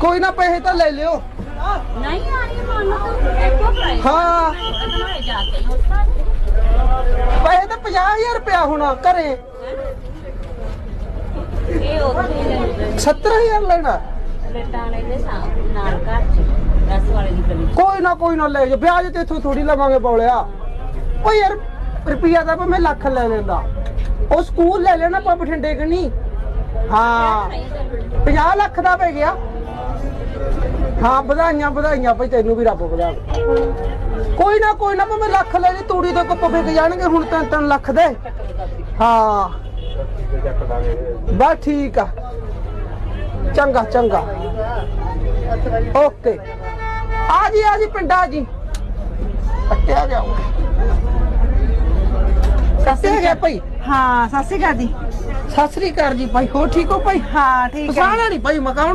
ਕੋਈ ਨਾ ਪੈਸੇ ਤਾਂ ਲੈ ਲਿਓ। ਨਹੀਂ ਆਈ ਮਨ ਤੂੰ ਇੱਕੋ ਪ੍ਰਾਈਸ ਹਾਂ। ਜਾ ਕੇ ਪੈਸੇ ਤਾਂ 50000 ਰੁਪਇਆ ਹੋਣਾ ਘਰੇ। ਇਹ ਉੱਥੇ 70000 ਲੈਣਾ। ਲਟਾਣੇ ਦੇ ਸਾਹਮਣੇ ਨਾਲ ਘਰ ਚ ਰਸ ਵਾਲੇ ਦੀ ਗਲੀ ਕੋਈ ਨਾ ਕੋਈ ਨਾ ਲੈ ਜਾ। ਵਿਆਜ ਤੇ ਇਥੋਂ ਥੋੜੀ ਲਵਾਂਗੇ ਬੌਲਿਆ। ਓ ਯਾਰ ਰੁਪਈਆ ਤਾਂ ਮੈਂ ਲੱਖ ਲੈ ਲੈਂਦਾ। ਉਹ ਸਕੂਲ ਲੈ ਲੈਣਾ ਆਪਾਂ ਬਠਿੰਡੇ ਕਣੀ ਹਾਂ। 50 ਲੱਖ ਦਾ ਪੈ ਗਿਆ। ਹਾਂ ਵਧਾਈਆਂ ਵਧਾਈਆਂ ਭਾਈ ਤੈਨੂੰ ਵੀ ਰੱਬ ਵਧਾਵੇ ਕੋਈ ਨਾ ਕੋਈ ਨਾ ਮੈਂ ਲੱਖ ਲੈ ਲਈ ਤੂੜੀ ਦੇ ਕੋਪ ਵਿਕ ਜਾਣਗੇ ਹੁਣ ਤਿੰਨ ਤਿੰਨ ਲੱਖ ਦੇ। ਹਾਂ। ਬਸ ਠੀਕ ਆ। ਚੰਗਾ ਚੰਗਾ। ਓਕੇ। ਆ ਜੀ ਆ ਜੀ ਪਿੰਡਾ ਜੀ। ਕੱਟਿਆ ਜਾਓ ਕੱਟਿਆ ਗਿਆ ਭਾਈ। ਹਾਂ ਸਤਿ ਸ਼੍ਰੀ ਅਕਾਲ ਜੀ। ਸਤਿ ਸ੍ਰੀ ਅਕਾਲ ਜੀ ਭਾਈ। ਹੋ ਠੀਕ ਹੋ ਭਾਈ? ਹਾਂ ਠੀਕ ਹੈ। ਪਛਾਣਾ ਨਹੀਂ ਭਾਈ ਮਕਾਉਣ